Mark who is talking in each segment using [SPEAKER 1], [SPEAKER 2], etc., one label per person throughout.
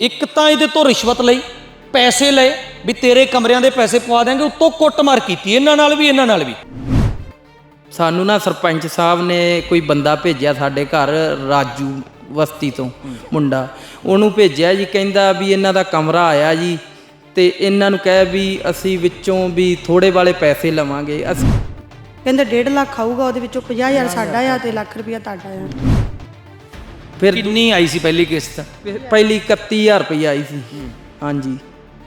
[SPEAKER 1] ਇੱਕ ਤਾਂ ਇਹਦੇ ਤੋਂ ਰਿਸ਼ਵਤ ਲਈ ਪੈਸੇ ਲਏ ਵੀ ਤੇਰੇ ਕਮਰਿਆਂ ਦੇ ਪੈਸੇ ਪਵਾ ਦਿਆਂਗੇ ਉੱਤੋਂ ਕੁੱਟਮਾਰ ਕੀਤੀ ਇਹਨਾਂ ਨਾਲ ਵੀ ਇਹਨਾਂ ਨਾਲ ਵੀ।
[SPEAKER 2] ਸਾਨੂੰ ਨਾ ਸਰਪੰਚ ਸਾਹਿਬ ਨੇ ਕੋਈ ਬੰਦਾ ਭੇਜਿਆ ਸਾਡੇ ਘਰ ਰਾਜੂ ਵਸਤੀ ਤੋਂ ਮੁੰਡਾ। ਉਹਨੂੰ ਭੇਜਿਆ ਜੀ ਕਹਿੰਦਾ ਵੀ ਇਹਨਾਂ ਦਾ ਕਮਰਾ ਆਇਆ ਜੀ ਤੇ ਇਹਨਾਂ ਨੂੰ ਕਹਿ ਵੀ ਅਸੀਂ ਵਿੱਚੋਂ ਵੀ ਥੋੜੇ ਵਾਲੇ ਪੈਸੇ ਲਵਾਂਗੇ ਅਸੀਂ
[SPEAKER 3] ਕਹਿੰਦੇ 1.5 ਲੱਖ ਆਊਗਾ ਉਹਦੇ ਵਿੱਚੋਂ 50000 ਸਾਡਾ ਆ ਤੇ ਲੱਖ ਰੁਪਇਆ ਤੁਹਾਡਾ ਆ।
[SPEAKER 2] ਫਿਰ
[SPEAKER 1] ਕਿੰਨੀ ਆਈ ਸੀ ਪਹਿਲੀ ਕਿਸ਼ਤ?
[SPEAKER 2] ਪਹਿਲੀ 31000 ਰੁਪਏ ਆਈ ਸੀ। ਹਾਂਜੀ।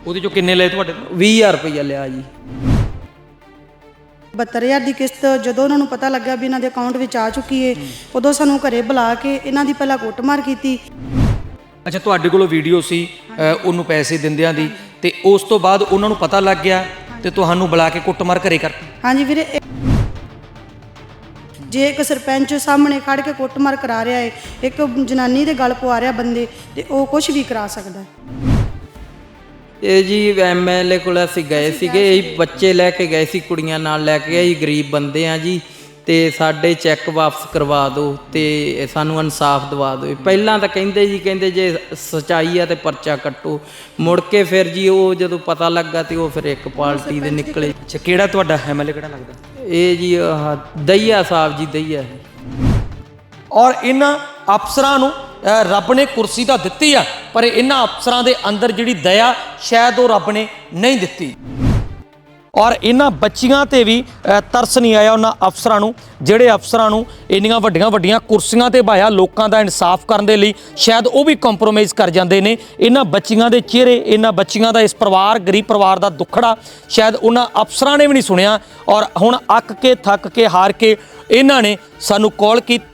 [SPEAKER 1] ਉਹਦੇ ਚੋਂ ਕਿੰਨੇ ਲਏ ਤੁਹਾਡੇ ਤੋਂ?
[SPEAKER 2] 20000 ਰੁਪਏ ਲਿਆ ਜੀ।
[SPEAKER 3] 72000 ਦੀ ਕਿਸ਼ਤ ਜਦੋਂ ਉਹਨਾਂ ਨੂੰ ਪਤਾ ਲੱਗਾ ਵੀ ਇਹਨਾਂ ਦੇ ਅਕਾਊਂਟ ਵਿੱਚ ਆ ਚੁੱਕੀ ਏ ਉਦੋਂ ਸਾਨੂੰ ਘਰੇ ਬੁਲਾ ਕੇ ਇਹਨਾਂ ਦੀ ਪਹਿਲਾਂ ਕੁੱਟਮਾਰ ਕੀਤੀ।
[SPEAKER 1] ਅੱਛਾ ਤੁਹਾਡੇ ਕੋਲੋਂ ਵੀਡੀਓ ਸੀ ਅ, ਉਹਨੂੰ ਪੈਸੇ ਦਿੰਦਿਆਂ ਦੀ ਤੇ ਉਸ ਤੋਂ ਬਾਅਦ ਉਹਨਾਂ ਨੂੰ ਪਤਾ ਲੱਗ ਗਿਆ ਤੇ ਤੁਹਾਨੂੰ ਬੁਲਾ ਕੇ ਕੁੱਟਮਾਰ ਘਰੇ ਕਰਤੀ
[SPEAKER 3] ਹਾਂਜੀ ਵੀਰੇ ਇਹ- ਜੇ ਇੱਕ ਸਰਪੰਚ ਸਾਹਮਣੇ ਖੜ ਕੇ ਕੁੱਟਮਾਰ ਕਰਾ ਰਿਹਾ ਏ ਇੱਕ ਜਨਾਨੀ ਦੇ ਗਲ ਪਵਾ ਰਿਹਾ ਬੰਦੇ ਤੇ ਉਹ ਕੁਝ ਵੀ ਕਰਾ ਸਕਦਾ। ਹੈ
[SPEAKER 2] ਇਹ ਜੀ ਐਮਐਲਏ ਕੋਲ ਅਸੀਂ ਗਏ ਸੀਗੇ ਇਹ ਬੱਚੇ ਲੈ ਕੇ ਗਏ ਸੀ ਕੁੜੀਆਂ ਨਾਲ ਲੈ ਕੇ ਗਏ ਗਰੀਬ ਬੰਦੇ ਆ ਜੀ। ਤੇ ਸਾਡੇ ਚੈੱਕ ਵਾਪਸ ਕਰਵਾ ਦਿਓ ਤੇ ਸਾਨੂੰ ਇਨਸਾਫ ਦਿਵਾ ਦਿਓ। ਪਹਿਲਾਂ ਤਾਂ ਕਹਿੰਦੇ ਜੀ ਕਹਿੰਦੇ ਜੇ ਸਚਾਈ ਆ ਤੇ ਪਰਚਾ ਕੱਟੋ। ਮੁੜ ਕੇ ਫਿਰ ਜੀ ਉਹ ਜਦੋਂ ਪਤਾ ਲੱਗਾ ਤੇ ਉਹ ਫਿਰ ਇੱਕ ਪਾਰਟੀ ਦੇ ਨਿਕਲੇ।
[SPEAKER 1] ਅੱਛਾ ਕਿਹੜਾ ਤੁਹਾਡਾ ਐਮਐਲਏ ਕਿਹੜਾ ਲੱਗਦਾ?
[SPEAKER 2] ਇਹ ਜੀ ਆਹ ਦਈਆ ਸਾਹਿਬ ਜੀ ਦਈਆ
[SPEAKER 1] ਔਰ ਇਹਨਾਂ ਅਫਸਰਾਂ ਨੂੰ ਰੱਬ ਨੇ ਕੁਰਸੀ ਤਾਂ ਦਿੱਤੀ ਆ ਪਰ ਇਹਨਾਂ ਅਫਸਰਾਂ ਦੇ ਅੰਦਰ ਜਿਹੜੀ ਦਇਆ ਸ਼ਾਇਦ ਉਹ ਰੱਬ ਨੇ ਨਹੀਂ ਦਿੱਤੀ। ਔਰ ਇਹਨਾਂ ਬੱਚੀਆਂ ਤੇ ਵੀ ਤਰਸ ਨਹੀਂ ਆਇਆ ਉਹਨਾਂ ਅਫਸਰਾਂ ਨੂੰ, ਜਿਹੜੇ ਅਫਸਰਾਂ ਨੂੰ ਇੰਨੀਆਂ ਵੱਡੀਆਂ ਵੱਡੀਆਂ ਕੁਰਸੀਆਂ ਤੇ ਬਾਇਆ ਲੋਕਾਂ ਦਾ ਇਨਸਾਫ ਕਰਨ ਦੇ ਲਈ ਸ਼ਾਇਦ ਉਹ ਵੀ ਕੰਪਰੋਮਾਈਜ਼ ਕਰ ਜਾਂਦੇ ਨੇ। ਇਹਨਾਂ ਬੱਚੀਆਂ ਦੇ ਚਿਹਰੇ, ਇਹਨਾਂ ਬੱਚੀਆਂ ਦਾ ਇਸ ਪਰਿਵਾਰ, ਗਰੀਬ ਪਰਿਵਾਰ ਦਾ ਦੁੱਖੜਾ ਸ਼ਾਇਦ ਉਹਨਾਂ ਅਫਸਰਾਂ ਨੇ ਵੀ ਨਹੀਂ ਸੁਣਿਆ। ਔਰ ਹੁਣ ਅੱਕ ਕੇ, ਥੱਕ ਕੇ, ਹਾਰ ਕੇ ਇਹਨਾਂ ਨੇ ਸਾਨੂੰ ਕਾਲ ਕੀਤੀ।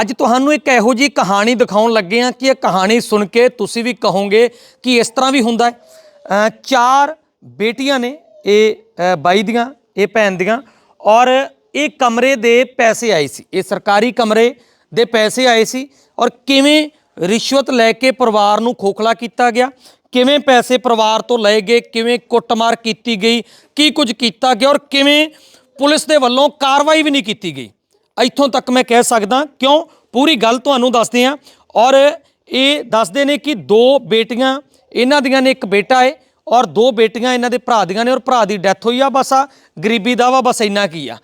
[SPEAKER 1] ਅੱਜ ਤੁਹਾਨੂੰ ਇੱਕ ਇਹੋ ਜੀ ਕਹਾਣੀ ਦਿਖਾਉਣ ਲੱਗੇ ਹਾਂ ਕਿ ਇਹ ਕਹਾਣੀ ਸੁਣ ਕੇ ਤੁਸੀਂ ਵੀ ਕਹੋਗੇ ਕਿ ਇਸ ਤਰ੍ਹਾਂ ਵੀ ਹੁੰਦਾ ਹੈ। ਚਾਰ ਬੇਟੀਆਂ ਨੇ ਇਹ ਬਾਈ ਦੀਆਂ, ਇਹ ਭੈਣ ਦੀਆਂ ਔਰ ਇਹ ਕਮਰੇ ਦੇ ਪੈਸੇ ਆਏ ਸੀ। ਇਹ ਸਰਕਾਰੀ ਕਮਰੇ ਦੇ ਪੈਸੇ ਆਏ ਸੀ ਔਰ ਕਿਵੇਂ ਰਿਸ਼ਵਤ ਲੈ ਕੇ ਪਰਿਵਾਰ ਨੂੰ ਖੋਖਲਾ ਕੀਤਾ ਗਿਆ, ਕਿਵੇਂ ਪੈਸੇ ਪਰਿਵਾਰ ਤੋਂ ਲਏ ਗਏ, ਕਿਵੇਂ ਕੁੱਟਮਾਰ ਕੀਤੀ ਗਈ, ਕੀ ਕੁਝ ਕੀਤਾ ਗਿਆ ਔਰ ਕਿਵੇਂ ਪੁਲਿਸ ਦੇ ਵੱਲੋਂ ਕਾਰਵਾਈ ਵੀ ਨਹੀਂ ਕੀਤੀ ਗਈ। ਇੱਥੋਂ ਤੱਕ ਮੈਂ ਕਹਿ ਸਕਦਾ ਕਿਉਂ? ਪੂਰੀ ਗੱਲ ਤੁਹਾਨੂੰ ਦੱਸਦੇ ਹਾਂ। ਔਰ ਇਹ ਦੱਸਦੇ ਨੇ ਕਿ ਦੋ ਬੇਟੀਆਂ ਇਹਨਾਂ ਦੀਆਂ ਨੇ, ਇੱਕ ਬੇਟਾ ਹੈ ਔਰ ਦੋ ਬੇਟੀਆਂ ਇਹਨਾਂ ਦੇ ਭਰਾ ਦੀਆਂ ਨੇ ਔਰ ਭਰਾ ਦੀ ਡੈਥ ਹੋਈ ਆ ਬਸ ਆ। ਗਰੀਬੀ ਦਾ ਵਾ ਬਸ ਇੰਨਾ ਕੀ ਆ।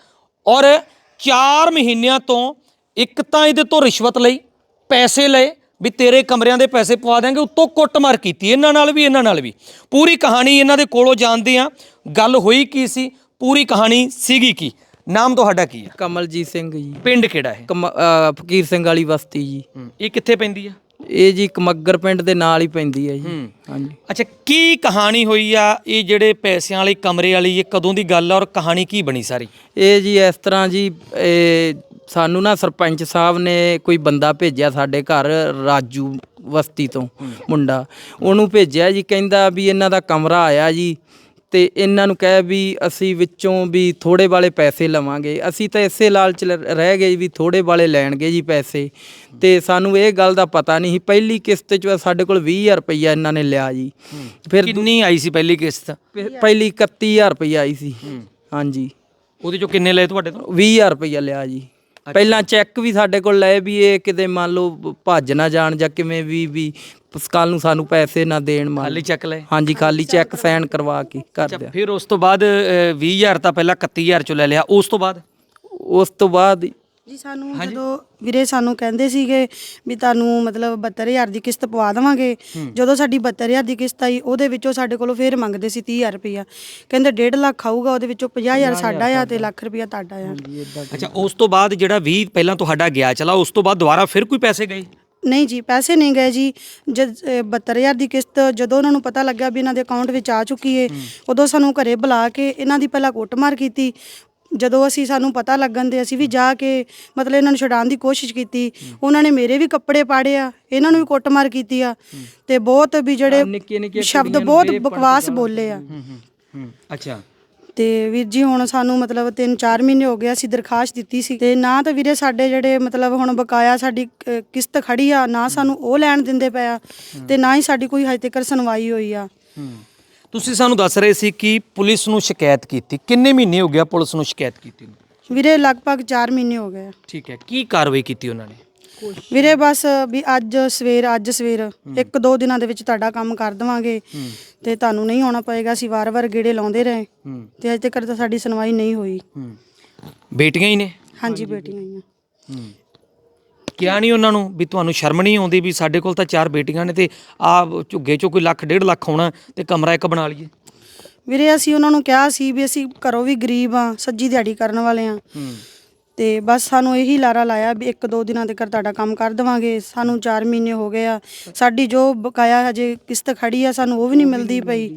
[SPEAKER 1] ਔਰ 4 ਮਹੀਨਿਆਂ ਤੋਂ ਇੱਕ ਤਾਂ ਇਹਦੇ ਤੋਂ ਰਿਸ਼ਵਤ ਲਈ ਪੈਸੇ ਲਏ ਵੀ ਤੇਰੇ ਕਮਰਿਆਂ ਦੇ ਪੈਸੇ ਪਵਾ ਦਿਆਂਗੇ, ਉੱਤੋਂ ਕੁੱਟਮਾਰ ਕੀਤੀ ਇਹਨਾਂ ਨਾਲ ਵੀ, ਇਹਨਾਂ ਨਾਲ ਵੀ। ਪੂਰੀ ਕਹਾਣੀ ਇਹਨਾਂ ਦੇ ਕੋਲੋਂ ਜਾਣਦੇ ਆ ਗੱਲ ਹੋਈ ਕੀ ਸੀ? ਪੂਰੀ ਕਹਾਣੀ ਸੀਗੀ ਕੀ? ਨਾਮ ਤੁਹਾਡਾ ਕੀ ਆ?
[SPEAKER 2] ਕਮਲਜੀਤ ਸਿੰਘ ਜੀ।
[SPEAKER 1] ਪਿੰਡ ਕਿਹੜਾ ਹੈ
[SPEAKER 2] ਕਮ- ਅਹ ਫਕੀਰ ਸਿੰਘ ਵਾਲੀ ਬਸਤੀ ਜੀ।
[SPEAKER 1] ਇਹ ਕਿੱਥੇ ਪੈਂਦੀ ਆ?
[SPEAKER 2] ਇਹ ਜੀ ਕਮੱਗਰ ਪਿੰਡ ਦੇ ਨਾਲ ਹੀ ਪੈਂਦੀ ਹੈ ਜੀ। ਹਾਂਜੀ।
[SPEAKER 1] ਅੱਛਾ ਕੀ ਕਹਾਣੀ ਹੋਈ ਆ? ਇਹ ਜਿਹੜੇ ਪੈਸਿਆਂ ਵਾਲੀ ਕਮਰੇ ਵਾਲੀ ਇਹ ਕਦੋਂ ਦੀ ਗੱਲ ਆ ਔਰ ਕਹਾਣੀ ਕੀ ਬਣੀ ਸਾਰੀ?
[SPEAKER 2] ਇਹ ਜੀ ਇਸ ਤਰ੍ਹਾਂ ਜੀ ਇਹ ਸਾਨੂੰ ਨਾ ਸਰਪੰਚ ਸਾਹਿਬ ਨੇ ਕੋਈ ਬੰਦਾ ਭੇਜਿਆ ਸਾਡੇ ਘਰ ਰਾਜੂ ਵਸਤੀ ਤੋਂ ਮੁੰਡਾ। ਉਹਨੂੰ ਭੇਜਿਆ ਜੀ ਕਹਿੰਦਾ ਵੀ ਇਹਨਾਂ ਦਾ ਕਮਰਾ ਆਇਆ ਜੀ। ਤੇ ਇਹਨਾਂ ਨੂੰ ਕਹਿ ਵੀ ਅਸੀਂ ਵਿੱਚੋਂ ਵੀ ਥੋੜੇ ਵਾਲੇ ਪੈਸੇ ਲਵਾਂਗੇ। ਅਸੀਂ ਤਾਂ ਇਸੇ ਲਾਲਚ ਲ- ਰਹਿ ਗਏ ਵੀ ਥੋੜੇ ਵਾਲੇ ਲੈਣਗੇ ਜੀ ਪੈਸੇ। ਤੇ ਸਾਨੂੰ ਇਹ ਗੱਲ ਦਾ ਪਤਾ ਨਹੀਂ ਸੀ। ਪਹਿਲੀ ਕਿਸ਼ਤ 'ਚ ਸਾਡੇ ਕੋਲ 20000 ਰੁਪਈਆ ਇਹਨਾਂ ਨੇ ਲਿਆ ਜੀ। ਫਿਰ
[SPEAKER 1] ਕਿੰਨੀ ਆਈ ਸੀ ਪਹਿਲੀ ਕਿਸ਼ਤ?
[SPEAKER 2] ਪਹਿ- ਪਹਿਲੀ 31000 ਰੁਪਈਆ ਆਈ ਸੀ। ਹਾਂਜੀ।
[SPEAKER 1] ਉਹਦੇ ਚੋਂ ਕਿੰਨੇ ਲਏ ਤੁਹਾਡੇ ਤੋਂ?
[SPEAKER 2] 20000 ਰੁਪਈਆ ਲਿਆ ਜੀ। ਪਹਿਲਾਂ ਚੈੱਕ ਵੀ ਸਾਡੇ ਕੋਲ ਲਏ ਵੀ ਇਹ ਕਿਤੇ ਮੰਨ ਲਓ ਭੱਜ ਨਾ ਜਾਣ ਜਾਂ ਕਿਵੇਂ ਵੀ ਵੀ ਕੱਲ ਨੂੰ ਸਾਨੂੰ ਪੈਸੇ ਨਾ ਦੇਣ ਮੰਨ
[SPEAKER 1] ਖਾਲੀ ਚੱਕ ਲਏ?
[SPEAKER 2] ਹਾਂਜੀ ਖਾਲੀ ਚੈੱਕ ਸਾਈਨ ਕਰਵਾ ਕੇ ਕਰ ਦਿਆ
[SPEAKER 1] ਫਿਰ ਉਸ ਤੋਂ ਬਾਅਦ ਅ, 20000 ਤਾਂ ਪਹਿਲਾਂ 31000 ਚੋਂ ਲੈ ਲਿਆ। ਉਸ ਤੋਂ ਬਾਅਦ?
[SPEAKER 2] ਉਸ ਤੋਂ ਬਾਅਦ
[SPEAKER 3] ਜੀ ਸਾਨੂੰ ਜਦੋਂ ਵੀਰੇ ਸਾਨੂੰ ਕਹਿੰਦੇ ਸੀਗੇ ਵੀ ਤੁਹਾਨੂੰ ਮਤਲਬ 72000 ਦੀ ਕਿਸ਼ਤ ਪਵਾ ਦੇਵਾਂਗੇ ਜਦੋਂ ਸਾਡੀ 72000 ਦੀ ਕਿਸ਼ਤ ਆਈ ਉਹਦੇ ਵਿੱਚੋਂ ਸਾਡੇ ਕੋਲੋਂ ਫੇਰ ਮੰਗਦੇ ਸੀ 30000 ਰੁਪਇਆ ਕਹਿੰਦੇ 1.5 ਲੱਖ ਆਊਗਾ ਉਹਦੇ ਵਿੱਚੋਂ 50000 ਸਾਡਾ ਆ ਤੇ ਲੱਖ ਰੁਪਇਆ ਤੁਹਾਡਾ ਆ।
[SPEAKER 1] ਅੱਛਾ ਉਸ ਤੋਂ ਬਾਅਦ ਜਿਹੜਾ 20 ਪਹਿਲਾਂ ਤੁਹਾਡਾ ਗਿਆ ਚਲਾ ਉਸ ਤੋਂ ਬਾਅਦ ਦੁਬਾਰਾ ਫਿਰ ਕੋਈ ਪੈਸੇ ਗਏ?
[SPEAKER 3] ਨਹੀਂ ਜੀ ਪੈਸੇ ਨਹੀਂ ਗਏ ਜੀ। ਜਦ ਅ, 72000 ਦੀ ਕਿਸ਼ਤ ਜਦੋਂ ਉਹਨਾਂ ਨੂੰ ਪਤਾ ਲੱਗਾ ਵੀ ਇਹਨਾਂ ਦੇ ਅਕਾਊਂਟ ਵਿੱਚ ਆ ਚੁੱਕੀ ਏ ਉਦੋਂ ਸਾਨੂੰ ਘਰੇ ਬੁਲਾ ਕੇ ਇਹਨਾਂ ਦੀ ਪਹਿਲਾਂ ਕੁੱਟਮਾਰ ਕੀਤੀ। ਜਦੋਂ ਅਸੀਂ ਸਾਨੂੰ ਪਤਾ ਲੱਗਣ ਦੇ ਅਸੀਂ ਵੀ ਜਾ ਕੇ ਮਤਲਬ ਇਹਨਾਂ ਨੂੰ ਛਡਾਉਣ ਦੀ ਕੋਸ਼ਿਸ਼ ਕੀਤੀ। ਉਹਨਾਂ ਨੇ ਮੇਰੇ ਵੀ ਕੱਪੜੇ ਪਾੜੇ ਆ ਇਹਨਾਂ ਨੂੰ ਵੀ ਕੁੱਟਮਾਰ ਕੀਤੀ ਆ। ਤੇ ਬਹੁਤ ਵੀ ਜਿਹੜੇ ਸ਼ਬਦ ਬਹੁਤ ਬਕਵਾਸ ਬੋਲੇ ਆ।
[SPEAKER 1] ਅੱਛਾ।
[SPEAKER 3] ਤੇ ਵੀਰ ਜੀ ਹੁਣ ਸਾਨੂੰ ਮਤਲਬ 3-4 ਮਹੀਨੇ ਹੋ ਗਏ ਅਸੀਂ ਦਰਖਾਸਤ ਦਿੱਤੀ ਸੀ। ਤੇ ਨਾ ਤਾਂ ਵੀਰੇ ਸਾਡੇ ਜਿਹੜੇ ਮਤਲਬ ਹੁਣ ਬਕਾਇਆ ਸਾਡੀ ਅ, ਕਿਸ਼ਤ ਖੜੀ ਆ ਨਾ ਸਾਨੂੰ ਉਹ ਲੈਣ ਦਿੰਦੇ ਪਏ ਆ ਤੇ ਨਾ ਹੀ ਸਾਡੀ ਕੋਈ ਹਜੇ ਤੱਕ ਸੁਣਵਾਈ ਹੋਈ ਆ।
[SPEAKER 1] ਤੁਸੀਂ ਸਾਨੂੰ ਦੱਸ ਰਹੇ ਸੀ ਕਿ ਪੁਲਿਸ ਨੂੰ ਸ਼ਿਕਾਇਤ ਕੀਤੀ। ਕਿੰਨੇ ਮਹੀਨੇ ਹੋ ਗਿਆ ਪੁਲਿਸ ਨੂੰ ਸ਼ਿਕਾਇਤ ਕੀਤੀ ਨੂੰ?
[SPEAKER 3] ਵੀਰੇ ਲਗਭਗ 4 ਮਹੀਨੇ ਹੋ ਗਏ ਆ।
[SPEAKER 1] ਠੀਕ ਹੈ। ਕੀ ਕਾਰਵਾਈ ਕੀਤੀ ਉਹਨਾਂ ਨੇ?
[SPEAKER 3] ਵੀਰੇ ਬਸ ਵੀ ਅੱਜ ਸਵੇਰ ਅੱਜ ਸਵੇਰ ਇੱਕ ਦੋ ਦਿਨਾਂ ਦੇ ਵਿੱਚ ਤੁਹਾਡਾ ਕੰਮ ਕਰ ਦੇਵਾਂਗੇ। ਤੇ ਤੁਹਾਨੂੰ ਨਹੀਂ ਆਉਣਾ ਪਏਗਾ ਅਸੀਂ ਵਾਰ-ਵਾਰ ਗੇੜੇ ਲਾਉਂਦੇ ਰਹੇ। ਤੇ ਅਜੇ ਤੱਕ ਤਾਂ ਸਾਡੀ ਸੁਣਵਾਈ ਨਹੀਂ ਹੋਈ।
[SPEAKER 1] ਬੇਟੀਆਂ ਹੀ ਨੇ?
[SPEAKER 3] ਹਾਂਜੀ ਬੇਟੀਆਂ
[SPEAKER 1] ਹੂੰ ਕਿਹਾ ਨਹੀਂ ਉਹਨਾਂ ਨੂੰ ਵੀ ਤੁਹਾਨੂੰ ਸ਼ਰਮ ਨਹੀਂ ਆਉਂਦੀ ਵੀ ਸਾਡੇ ਕੋਲ ਤਾਂ ਚਾਰ ਬੇਟੀਆਂ ਨੇ ਤੇ ਆ ਝੁੱਗੇ ਚੋਂ ਕੋਈ ਲੱਖ ਡੇਢ ਲੱਖ ਹੋਣਾ ਤੇ ਕਮਰਾ ਇੱਕ ਬਣਾ ਲਈਏ।
[SPEAKER 3] ਵੀਰੇ ਅਸੀਂ ਉਹਨਾਂ ਨੂੰ ਕਿਹਾ ਸੀ ਵੀ ਅਸੀਂ ਘਰੋਂ ਵੀ ਗਰੀਬ ਆ ਸੱਜੀ ਦਿਹਾੜੀ ਕਰਨ ਵਾਲੇ ਆ।
[SPEAKER 1] ਹੂੰ।
[SPEAKER 3] ਤੇ ਬਸ ਸਾਨੂੰ ਇਹੀ ਲਾਰਾ ਲਾਇਆ ਵੀ ਇੱਕ ਦੋ ਦਿਨਾਂ ਦੇ ਕਰ ਤੁਹਾਡਾ ਕੰਮ ਕਰ ਦੇਵਾਂਗੇ। ਸਾਨੂੰ 4 ਮਹੀਨੇ ਹੋ ਗਏ ਆ। ਸਾਡੀ ਜੋ ਬਕਾਇਆ ਹਜੇ ਕਿਸ਼ਤ ਖੜੀ ਆ ਸਾਨੂੰ ਉਹ ਵੀ ਨਹੀਂ ਮਿਲਦੀ ਪਈ।